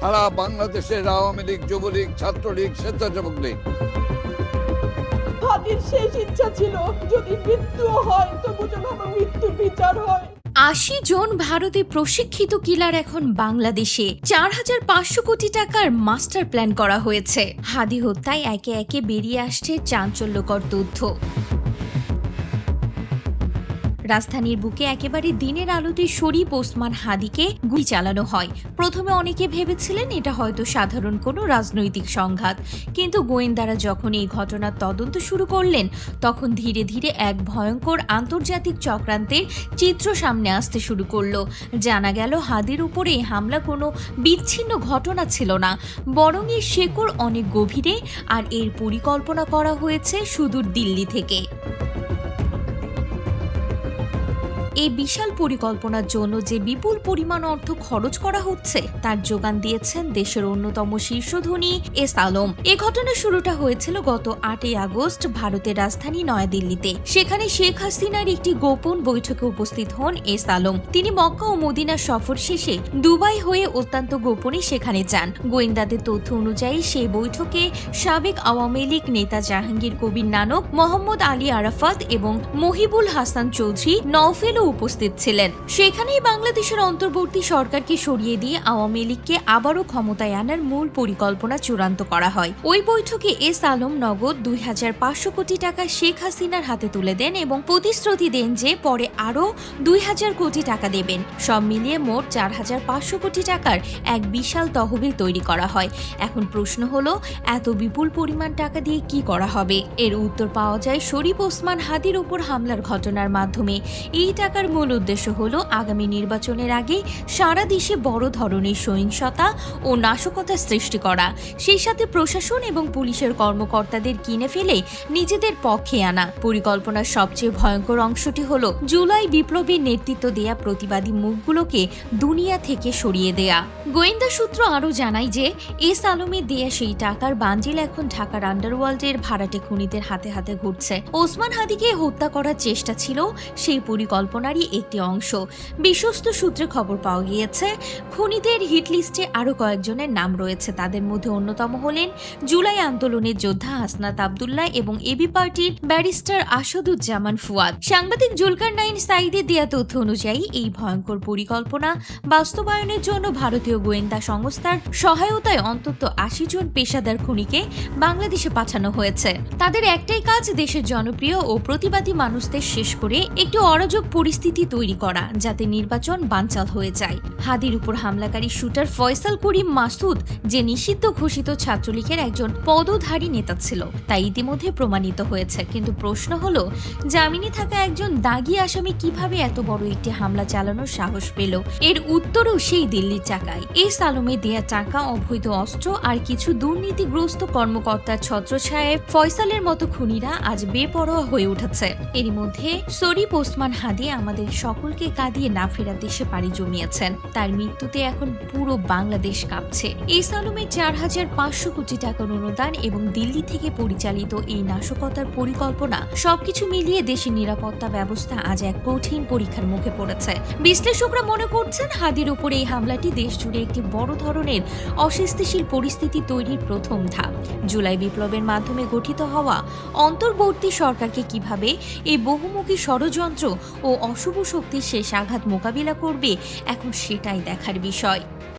সারা বাংলাদেশের আওয়ামী লীগ যুবলীগ ছাত্রলীগ স্বেচ্ছাসেবক লীগ হাদির শেষ ইচ্ছা ছিল যদি মৃত্যুও হয় তবু যেন আমার মৃত্যুর বিচার হয়। আশি জন ভারতে প্রশিক্ষিত কিলার এখন বাংলাদেশে। চার হাজার পাঁচশো কোটি টাকার মাস্টার প্ল্যান করা হয়েছে। হাদি হত্যায় একে একে বেরিয়ে আসছে চাঞ্চল্যকর তথ্য। রাজধানীর বুকে একেবারে দিনের আলোতে শরীফ ওসমান হাদিকে গুলি চালানো হয়। প্রথমে অনেকে ভেবেছিলেন এটা হয়তো সাধারণ কোনো রাজনৈতিক সংঘাত। কিন্তু গোয়েন্দারা যখন এই ঘটনার তদন্ত শুরু করলেন, তখন ধীরে ধীরে এক ভয়ঙ্কর আন্তর্জাতিক চক্রান্তের চিত্র সামনে আসতে শুরু করল। জানা গেল, হাদির উপরে হামলা কোনো বিচ্ছিন্ন ঘটনা ছিল না। বরং এর শেকড় অনেক গভীরে, আর এর পরিকল্পনা করা হয়েছে সুদূর দিল্লি থেকে। এই বিশাল পরিকল্পনার জন্য যে বিপুল পরিমাণ অর্থ খরচ করা হচ্ছে, তার যোগান দিয়েছেন দেশের অন্যতম শীর্ষধনী এস আলম। এ ঘটনার শুরুটা হয়েছিল গত আটই আগস্ট ভারতের রাজধানী নয়াদিল্লিতে। সেখানে শেখ হাসিনার একটি গোপন বৈঠকে উপস্থিত হন এস আলম। তিনি মক্কা ও মদিনা সফর শেষে দুবাই হয়ে অত্যন্ত গোপনে সেখানে যান। গোয়েন্দাদের তথ্য অনুযায়ী, সেই বৈঠকে সাবেক আওয়ামী লীগ নেতা জাহাঙ্গীর কবির নানক, মোহাম্মদ আলী আরাফাত এবং মহিবুল হাসান চৌধুরী নওফেলও উপস্থিত ছিলেন। সেখানেই বাংলাদেশের অন্তর্বর্তী সরকারকে সরিয়ে দিয়ে আওয়ামী লীগকে আবারও ক্ষমতায় আনার মূল পরিকল্পনা চূড়ান্ত করা হয়। ওই বৈঠকে এস আলম নগদ দুই হাজার পাঁচশো কোটি টাকা শেখ হাসিনার হাতে তুলে দেন এবং প্রতিশ্রুতি দেন যে পরে আরও দুই হাজার কোটি টাকা দেবেন। সব মিলিয়ে মোট চার হাজার পাঁচশো কোটি টাকার এক বিশাল তহবিল তৈরি করা হয়। এখন প্রশ্ন হলো, এত বিপুল পরিমাণ টাকা দিয়ে কি করা হবে? এর উত্তর পাওয়া যায় শরীফ ওসমান হাদির উপর হামলার ঘটনার মাধ্যমে। এই টাকার মূল উদ্দেশ্য হলো আগামী নির্বাচনের আগে সারা দেশে বড় ধরনের সহিংসতা ও নাশকতা সৃষ্টি করা। সেই সাথে প্রশাসন এবং পুলিশের কর্মকর্তাদের কিনে ফেলে নিজেদের পক্ষে আনা। পরিকল্পনার সবচেয়ে ভয়ঙ্কর অংশটি হলো জুলাই বিপ্লবের নেতৃত্ব দেয়া প্রতিবাদী মুখগুলোকে দুনিয়া থেকে সরিয়ে দেয়া। গোয়েন্দা সূত্র আরও জানায় যে, এস আলমের দেয়া সেই টাকার বান্ডিল এখন ঢাকার আন্ডারওয়ার্ল্ডের ভাড়াটে খুনিদের হাতে হাতে ঘুরছে। ওসমান হাদিকে হত্যা করার চেষ্টা ছিল, সেই পরিকল্পনারই একটি অংশ। বিশ্বস্ত সূত্রে খবর পাওয়া গিয়েছে, খুনিদের হিট লিস্টে আরও কয়েকজনের নাম রয়েছে। তাদের মধ্যে অন্যতম হলেন জুলাই আন্দোলনের যোদ্ধা হাসনাত আবদুল্লাহ এবং এবি পার্টির ব্যারিস্টার আসাদুজ্জামান ফুয়াদ। সাংবাদিক জুলকার নাইন সাইদের দেয়া তথ্য অনুযায়ী, এই ভয়ঙ্কর পরিকল্পনা বাস্তবায়নের জন্য ভারতীয় গোয়েন্দা সংস্থার সহায়তায় অন্তত আশি জন পেশাদার খুনিকে বাংলাদেশে পাঠানো হয়েছে। তাদের একটাই কাজ দেশের জনপ্রিয় ও প্রতিবাদী মানুষদের শেষ করে একটি অরাজক পরিস্থিতি তৈরি করা যাতে নির্বাচন বানচাল হয়ে যায়। হাদির উপর হামলাকারী শুটার ফয়সাল করিম মাসুদ, যে নিষিদ্ধ ঘোষিত ছাত্রলীগের একজন পদধারী নেতা ছিল, তা ইতিমধ্যে প্রমাণিত হয়েছে। কিন্তু প্রশ্ন হলো, জামিনে থাকা একজন দাগি আসামি কীভাবে এত বড় একটি হামলা চালানোর সাহস পেল? এর উত্তরও সেই দিল্লির চাকায়। এই সালমে দেয়া টাকা, অবৈধ অস্ত্র আর কিছু দুর্নীতিগ্রস্ত কর্মকর্তার ছত্রছায়ায় ফয়সালের মতো খুনিরা আজ বেপরোয়া হয়ে উঠেছে। এরই মধ্যে শরীফ ওসমান হাদি আমাদের সকলকে কাঁদিয়ে না ফেরার দেশে পাড়ি জমিয়েছেন। তার মৃত্যুতে এখন পুরো বাংলাদেশ কাঁপছে। এই সালমে চার হাজার পাঁচশো কোটি টাকার অনুদান এবং দিল্লি থেকে পরিচালিত এই নাশকতার পরিকল্পনা, সবকিছু মিলিয়ে দেশের নিরাপত্তা ব্যবস্থা আজ এক কঠিন পরীক্ষার মুখে পড়েছে। বিশ্লেষকরা মনে করছেন, হাদির উপর এই হামলাটি দেশ জুড়ে একটি বড় ধরনের অস্থিতিশীল পরিস্থিতি তৈরির প্রথম ধাপ। জুলাই বিপ্লবের মাধ্যমে গঠিত হওয়া অন্তর্বর্তী সরকারকে কীভাবে এই বহুমুখী ষড়যন্ত্র ও অশুভ শক্তির শেষ আঘাত মোকাবিলা করবে এখন সেটাই দেখার বিষয়।